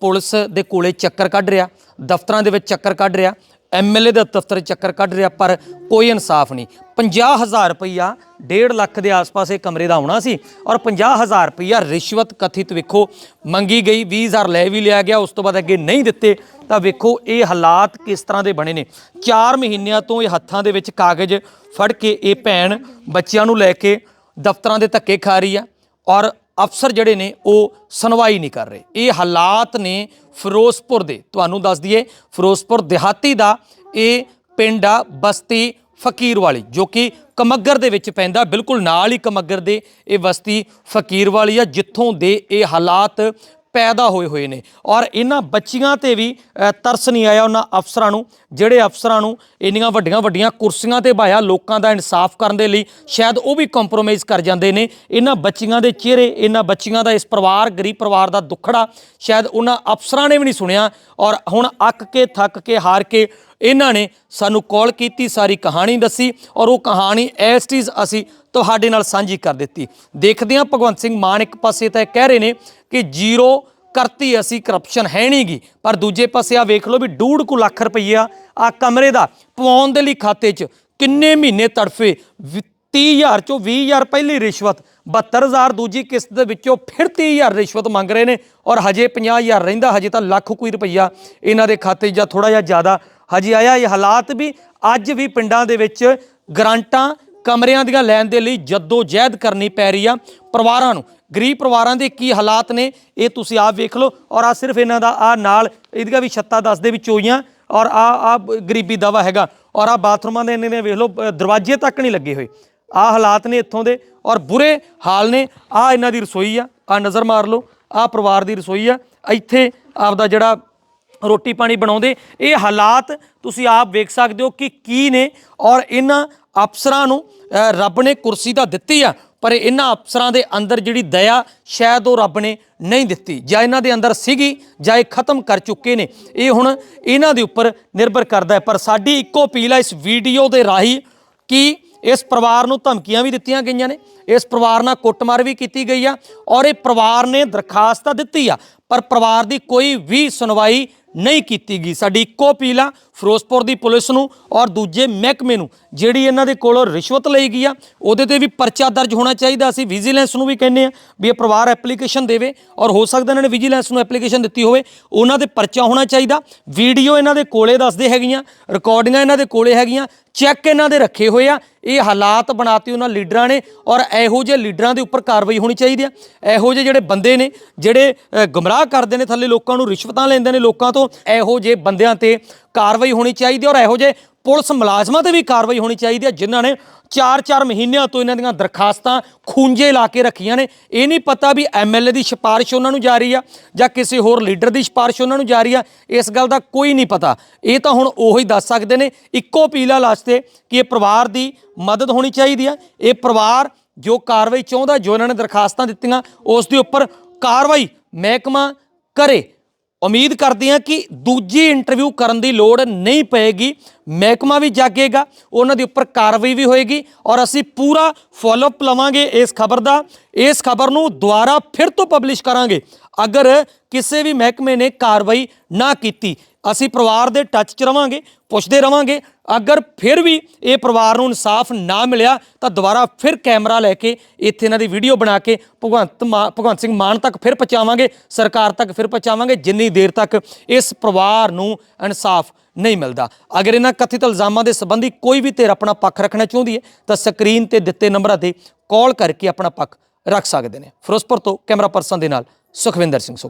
[SPEAKER 1] ਪੁਲਿਸ ਦੇ ਕੋਲੇ ਚੱਕਰ ਕੱਢ ਰਿਹਾ, ਦਫ਼ਤਰਾਂ ਦੇ ਵਿੱਚ ਚੱਕਰ ਕੱਢ ਰਿਹਾ। ਐਮਐਲਏ ਦੇ ਦਫ਼ਤਰ ਚੱਕਰ ਕੱਢ ਰਿਹਾ, ਪਰ ਕੋਈ ਇਨਸਾਫ ਨਹੀਂ। 50000 ਰੁਪਈਆ 1.5 ਲੱਖ ਦੇ ਆਸ-ਪਾਸ ਇਹ ਕਮਰੇ ਦਾ ਆਉਣਾ ਸੀ ਔਰ 50000 ਰੁਪਈਆ ਰਿਸ਼ਵਤ ਕਥਿਤ ਵੇਖੋ, ਮੰਗੀ ਗਈ 20000 ਲੈ ਵੀ ਲਿਆ ਗਿਆ, ਉਸ ਤੋਂ ਬਾਅਦ ਅੱਗੇ ਨਹੀਂ ਦਿੱਤੇ। ਤਾਂ ਵੇਖੋ, ਇਹ ਹਾਲਾਤ ਕਿਸ ਤਰ੍ਹਾਂ ਦੇ ਬਣੇ ਨੇ। 4 ਮਹੀਨਿਆਂ ਤੋਂ ਇਹ ਹੱਥਾਂ ਦੇ ਵਿੱਚ ਕਾਗਜ਼ ਫੜ ਕੇ ਇਹ ਭੈਣ ਬੱਚਿਆਂ ਨੂੰ ਲੈ ਕੇ ਦਫ਼ਤਰਾਂ ਦੇ ਧੱਕੇ ਖਾ ਰਹੀ ਆ ਔਰ ਅਫਸਰ ਜਿਹੜੇ ਨੇ, ਉਹ ਸੁਣਵਾਈ ਨਹੀਂ ਕਰ ਰਹੇ। ਇਹ ਹਾਲਾਤ ਨੇ ਫਿਰੋਜ਼ਪੁਰ ਦੇ। ਤੁਹਾਨੂੰ ਦੱਸ ਦਈਏ, ਫਿਰੋਜ਼ਪੁਰ ਦਿਹਾਤੀ ਦਾ ਇਹ ਪਿੰਡ ਆ, ਬਸਤੀ ਫਕੀਰ ਵਾਲੀ, ਜੋ ਕਿ ਕਮੱਗਰ ਦੇ ਵਿੱਚ ਪੈਂਦਾ। ਬਿਲਕੁਲ ਨਾਲ ਹੀ ਕਮੱਗਰ ਦੇ ਇਹ ਬਸਤੀ ਫਕੀਰ ਵਾਲੀ ਆ, ਜਿੱਥੋਂ ਦੇ ਇਹ ਹਾਲਾਤ ਪੈਦਾ ਹੋਏ ਹੋਏ ਨੇ। ਔਰ ਇਹਨਾਂ ਬੱਚੀਆਂ ਤੇ ਵੀ ਤਰਸ ਨਹੀਂ ਆਇਆ ਉਹਨਾਂ ਅਫਸਰਾਂ ਨੂੰ। ਜਿਹੜੇ ਅਫਸਰਾਂ ਨੂੰ ਇੰਨੀਆਂ ਵੱਡੀਆਂ ਵੱਡੀਆਂ ਕੁਰਸੀਆਂ ਤੇ ਬਾਇਆ ਲੋਕਾਂ ਦਾ ਇਨਸਾਫ ਕਰਨ ਦੇ ਲਈ, ਸ਼ਾਇਦ ਉਹ ਵੀ ਕੰਪਰੋਮਾਈਜ਼ ਕਰ ਜਾਂਦੇ ਨੇ। ਇਹਨਾਂ ਬੱਚੀਆਂ ਦੇ ਚਿਹਰੇ, ਇਹਨਾਂ ਬੱਚੀਆਂ ਦਾ ਇਸ ਪਰਿਵਾਰ, ਗਰੀਬ ਪਰਿਵਾਰ ਦਾ ਦੁੱਖੜਾ, ਸ਼ਾਇਦ ਉਹਨਾਂ ਅਫਸਰਾਂ ਨੇ ਵੀ ਨਹੀਂ ਸੁਣਿਆ। ਔਰ ਹੁਣ ਅੱਕ ਕੇ, ਥੱਕ ਕੇ, ਹਾਰ ਕੇ ਇਹਨਾਂ ਨੇ ਸਾਨੂੰ ਕਾਲ ਕੀਤੀ, ਸਾਰੀ ਕਹਾਣੀ ਦੱਸੀ ਔਰ ਉਹ ਕਹਾਣੀ ਐਸ ਟੀਜ਼ ਅਸੀਂ ਤੁਹਾਡੇ ਨਾਲ ਸਾਂਝੀ ਕਰ ਦਿੱਤੀ। ਦੇਖਦੇ ਹਾਂ ਭਗਵੰਤ ਸਿੰਘ ਮਾਨ ਇੱਕ ਪਾਸੇ ਤਾਂ ਇਹ ਕਹਿ ਰਹੇ ਨੇ ਕਿ ਜ਼ੀਰੋ ਕਰਤੀ ਅਸੀਂ ਕਰਪਸ਼ਨ ਹੈ ਨਹੀਂਗੀ, ਪਰ ਦੂਜੇ ਪਾਸੇ ਆ ਵੇਖ ਲਓ ਵੀ ਡੂਢ ਕੁ ਲੱਖ ਰੁਪਈਆ ਆ ਕਮਰੇ ਦਾ ਪਵਾਉਣ ਦੇ ਲਈ ਖਾਤੇ 'ਚ ਕਿੰਨੇ ਮਹੀਨੇ ਤੜਫੇ 30000 ਚੋਂ 20000 ਪਹਿਲੀ ਰਿਸ਼ਵਤ 72000 ਦੂਜੀ ਕਿਸ਼ਤ ਦੇ ਵਿੱਚੋਂ ਫਿਰ 30000 ਰਿਸ਼ਵਤ ਮੰਗ ਰਹੇ ਨੇ ਔਰ ਹਜੇ 50000 ਰਹਿੰਦਾ, ਹਜੇ ਤਾਂ ਲੱਖ ਕੋਈ ਰੁਪਈਆ ਇਹਨਾਂ ਦੇ ਖਾਤੇ 'ਚ ਜਾਂ ਥੋੜਾ ਜਿਹਾ ਜ਼ਿਆਦਾ ਹਜੇ ਆਇਆ ਇਹ ਹਾਲਾਤ ਵੀ ਅੱਜ ਵੀ ਪਿੰਡਾਂ ਦੇ ਵਿੱਚ ਗਰਾਂਟਾਂ ਕਮਰਿਆਂ ਦੀਆਂ ਲੈਣ ਦੇ ਲਈ ਜੱਦੋ ਜਹਿਦ ਕਰਨੀ ਪੈ ਰਹੀ ਆ ਪਰਿਵਾਰਾਂ ਨੂੰ। ਗਰੀਬ ਪਰਿਵਾਰਾਂ ਦੇ ਕੀ ਹਾਲਾਤ ਨੇ ਇਹ ਤੁਸੀਂ ਆਪ ਵੇਖ ਲਓ ਔਰ ਆ ਸਿਰਫ ਇਹਨਾਂ ਦਾ ਆ ਨਾਲ ਇਹਦੀਆਂ ਵੀ ਛੱਤਾਂ ਦੱਸਦੇ ਵਿੱਚ ਹੋਈਆਂ ਔਰ ਆ ਆ ਗਰੀਬੀ ਦਵਾ ਹੈਗਾ ਔਰ ਆ ਬਾਥਰੂਮਾਂ ਦੇ ਇਹਨਾਂ ਨੇ ਵੇਖ ਲਓ ਦਰਵਾਜ਼ੇ ਤੱਕ ਨਹੀਂ ਲੱਗੇ ਹੋਏ। ਆ ਹਾਲਾਤ ਨੇ ਇੱਥੋਂ ਦੇ ਔਰ ਬੁਰੇ ਹਾਲ ਨੇ। ਆ ਇਹਨਾਂ ਦੀ ਰਸੋਈ ਆ ਆ ਨਜ਼ਰ ਮਾਰ ਲਓ ਆ ਪਰਿਵਾਰ ਦੀ ਰਸੋਈ ਆ। ਇੱਥੇ ਆਪਦਾ ਜਿਹੜਾ ਰੋਟੀ ਪਾਣੀ ਬਣਾਉਂਦੇ। ਇਹ ਹਾਲਾਤ ਤੁਸੀਂ ਆਪ ਵੇਖ ਸਕਦੇ ਹੋ ਕਿ ਕੀ ਨੇ ਔਰ ਇਹਨਾਂ ਅਫਸਰਾਂ ਨੂੰ ਰੱਬ ਨੇ ਕੁਰਸੀ ਤਾਂ ਦਿੱਤੀ ਆ, ਪਰ ਇਹਨਾਂ ਅਫਸਰਾਂ ਦੇ ਅੰਦਰ ਜਿਹੜੀ ਦਇਆ ਸ਼ਾਇਦ ਉਹ ਰੱਬ ਨੇ ਨਹੀਂ ਦਿੱਤੀ। ਜਾਂ ਇਹਨਾਂ ਦੇ ਅੰਦਰ ਸੀਗੀ, ਜਾਂ ਇਹ ਖਤਮ ਕਰ ਚੁੱਕੇ ਨੇ। ਇਹ ਹੁਣ ਇਹਨਾਂ ਦੇ ਉੱਪਰ ਨਿਰਭਰ ਕਰਦਾ ਹੈ। ਪਰ ਸਾਡੀ ਇੱਕੋ ਅਪੀਲ ਹੈ ਇਸ ਵੀਡੀਓ ਦੇ ਰਾਹੀਂ ਕਿ ਇਸ ਪਰਿਵਾਰ ਨੂੰ ਧਮਕੀਆਂ ਵੀ ਦਿੱਤੀਆਂ ਗਈਆਂ ਨੇ। ਇਸ ਪਰਿਵਾਰ ਨਾਲ ਕੁੱਟਮਾਰ ਵੀ ਕੀਤੀ ਗਈ ਆ ਔਰ ਇਹ ਪਰਿਵਾਰ ਨੇ ਦਰਖਾਸਤ ਤਾਂ ਦਿੱਤੀ ਆ, ਪਰ ਪਰਿਵਾਰ ਦੀ ਕੋਈ ਵੀ ਸੁਣਵਾਈ ਨਹੀਂ ਕੀਤੀ ਗਈ। ਸਾਡੀ ਇੱਕੋ ਅਪੀਲ ਆ ਫਿਰੋਜ਼ਪੁਰ ਦੀ ਪੁਲਿਸ ਨੂੰ ਔਰ ਦੂਜੇ ਮਹਿਕਮੇ ਨੂੰ ਜਿਹੜੀ ਇਹਨਾਂ ਦੇ ਕੋਲੋਂ ਰਿਸ਼ਵਤ ਲਈ ਗਈ ਆ ਉਹਦੇ ਤੇ ਵੀ ਪਰਚਾ ਦਰਜ ਹੋਣਾ ਚਾਹੀਦਾ। ਅਸੀਂ ਵਿਜੀਲੈਂਸ ਨੂੰ ਵੀ ਕਹਿੰਦੇ ਆ ਵੀ ਇਹ ਪਰਿਵਾਰ ਐਪਲੀਕੇਸ਼ਨ ਦੇਵੇ ਔਰ ਹੋ ਸਕਦਾ ਇਹਨਾਂ ਨੇ ਵਿਜੀਲੈਂਸ ਨੂੰ ਐਪਲੀਕੇਸ਼ਨ ਦਿੱਤੀ ਹੋਵੇ ਉਹਨਾਂ ਤੇ ਪਰਚਾ ਹੋਣਾ ਚਾਹੀਦਾ। ਵੀਡੀਓ ਇਹਨਾਂ ਦੇ ਕੋਲੇ ਦੱਸਦੇ ਹੈਗੀਆਂ ਰਿਕਾਰਡਿੰਗਾਂ ਇਹਨਾਂ ਦੇ ਕੋਲੇ ਹੈਗੀਆਂ ਚੈੱਕ ਇਹਨਾਂ ਦੇ ਰੱਖੇ ਹੋਏ ਆ। ਇਹ ਹਾਲਾਤ ਬਣਾਤੇ ਉਹਨਾਂ ਲੀਡਰਾਂ ਨੇ ਔਰ ਇਹੋ ਜਿਹੇ ਲੀਡਰਾਂ ਦੇ ਉੱਪਰ ਕਾਰਵਾਈ ਹੋਣੀ ਚਾਹੀਦੀ ਆ। ਇਹੋ ਜਿਹੇ ਜਿਹੜੇ ਬੰਦੇ ਨੇ ਜਿਹੜੇ ਅ, ਗੁੰਮਰਾਹ ਕਰਦੇ ਨੇ ਥੱਲੇ ਲੋਕਾਂ ਨੂੰ ਰਿਸ਼ਵਤਾਂ ਲੈਂਦੇ ਨੇ ਲੋਕਾਂ ਤੋਂ ਇਹੋ ਜਿਹੇ ਬੰਦਿਆਂ ਤੇ ਕਾਰਵਾਈ ਹੋਣੀ ਚਾਹੀਦੀ ਔਰ ਇਹੋ ਜਿਹੇ ਪੁਲਿਸ ਮੁਲਾਜ਼ਮਾਂ ਤੇ ਵੀ ਕਾਰਵਾਈ ਹੋਣੀ ਚਾਹੀਦੀ ਹੈ, ਜਿਨ੍ਹਾਂ ਨੇ 4-4 ਮਹੀਨਿਆਂ ਤੋਂ ਇਹਨਾਂ ਦੀਆਂ ਦਰਖਾਸਤਾਂ ਖੂੰਜੇ ਲਾ ਕੇ ਰੱਖੀਆਂ ਨੇ। ਇਹ ਨਹੀਂ ਪਤਾ ਵੀ ਐਮਐਲਏ ਦੀ ਸਿਫਾਰਿਸ਼ ਉਹਨਾਂ ਨੂੰ ਜਾ ਰਹੀ ਆ ਜਾਂ ਕਿਸੇ ਹੋਰ ਲੀਡਰ ਦੀ ਸਿਫਾਰਿਸ਼ ਉਹਨਾਂ ਨੂੰ ਜਾ ਰਹੀ ਆ। ਇਸ ਗੱਲ ਦਾ ਕੋਈ ਨਹੀਂ ਪਤਾ। ਇਹ ਤਾਂ ਹੁਣ ਉਹੀ ਦੱਸ ਸਕਦੇ ਨੇ। ਇੱਕੋ ਪੀਲਾ ਲਾਸਤੇ ਕਿ ਇਹ ਪਰਿਵਾਰ ਦੀ ਮਦਦ ਹੋਣੀ ਚਾਹੀਦੀ ਆ। ਇਹ ਪਰਿਵਾਰ ਜੋ ਕਾਰਵਾਈ ਚਾਹੁੰਦਾ, ਜੋ ਇਹਨਾਂ ਨੇ ਦਰਖਾਸਤਾਂ ਦਿੱਤੀਆਂ, ਉਸ ਦੇ ਉੱਪਰ ਕਾਰਵਾਈ ਮਹਿਕਮਾ ਕਰੇ। ਉਮੀਦ ਕਰਦੇ ਹਾਂ ਕਿ ਦੂਜੀ ਇੰਟਰਵਿਊ ਕਰਨ ਦੀ ਲੋੜ ਨਹੀਂ ਪਏਗੀ। ਮਹਿਕਮਾ ਵੀ ਜਾਗੇਗਾ, ਉਹਨਾਂ ਦੇ ਉੱਪਰ ਕਾਰਵਾਈ ਵੀ ਹੋਏਗੀ ਔਰ ਅਸੀਂ ਪੂਰਾ ਫਾਲੋਅਪ ਲਵਾਂਗੇ ਇਸ ਖਬਰ ਦਾ। ਇਸ ਖਬਰ ਨੂੰ ਦੁਬਾਰਾ ਫਿਰ ਤੋਂ ਪਬਲਿਸ਼ ਕਰਾਂਗੇ। ਅਗਰ ਕਿਸੇ ਵੀ ਮਹਿਕਮੇ ਨੇ ਕਾਰਵਾਈ ਨਾ ਕੀਤੀ, ਅਸੀਂ ਪਰਿਵਾਰ ਦੇ ਟੱਚ 'ਚ ਰਵਾਂਗੇ, ਪੁੱਛਦੇ ਰਵਾਂਗੇ। ਅਗਰ ਫਿਰ ਵੀ ਇਹ ਪਰਿਵਾਰ ਨੂੰ ਇਨਸਾਫ ਨਾ ਮਿਲਿਆ, ਤਾਂ ਦੁਬਾਰਾ ਫਿਰ ਕੈਮਰਾ ਲੈ ਕੇ ਇੱਥੇ ਇਹਨਾਂ ਦੀ ਵੀਡੀਓ ਬਣਾ ਕੇ ਭਗਵੰਤ ਮਾ- ਭਗਵੰਤ ਸਿੰਘ ਮਾਨ ਤੱਕ ਫਿਰ ਪਹੁੰਚਾਵਾਂਗੇ, ਸਰਕਾਰ ਤੱਕ ਫਿਰ ਪਹੁੰਚਾਵਾਂਗੇ, ਜਿੰਨੀ ਦੇਰ ਤੱਕ ਇਸ ਪਰਿਵਾਰ ਨੂੰ ਇਨਸਾਫ ਨਹੀਂ ਮਿਲਦਾ। ਅਗਰ ਇਹਨਾਂ ਕਥਿਤ ਇਲਜ਼ਾਮਾਂ ਦੇ ਸੰਬੰਧੀ ਕੋਈ ਵੀ ਧਿਰ ਆਪਣਾ ਪੱਖ ਰੱਖਣਾ ਚਾਹੁੰਦੀ ਹੈ, ਤਾਂ ਸਕਰੀਨ ਤੇ ਦਿੱਤੇ ਨੰਬਰਾਂ ਤੇ ਕਾਲ ਕਰਕੇ ਆਪਣਾ ਪੱਖ ਰੱਖ ਸਕਦੇ ਨੇ। ਫਿਰੋਜ਼ਪੁਰ ਤੋਂ ਕੈਮਰਾ ਪਰਸਨ ਦੇ ਨਾਲ ਸੁਖਵਿੰਦਰ ਸਿੰਘ ਸੁਖ।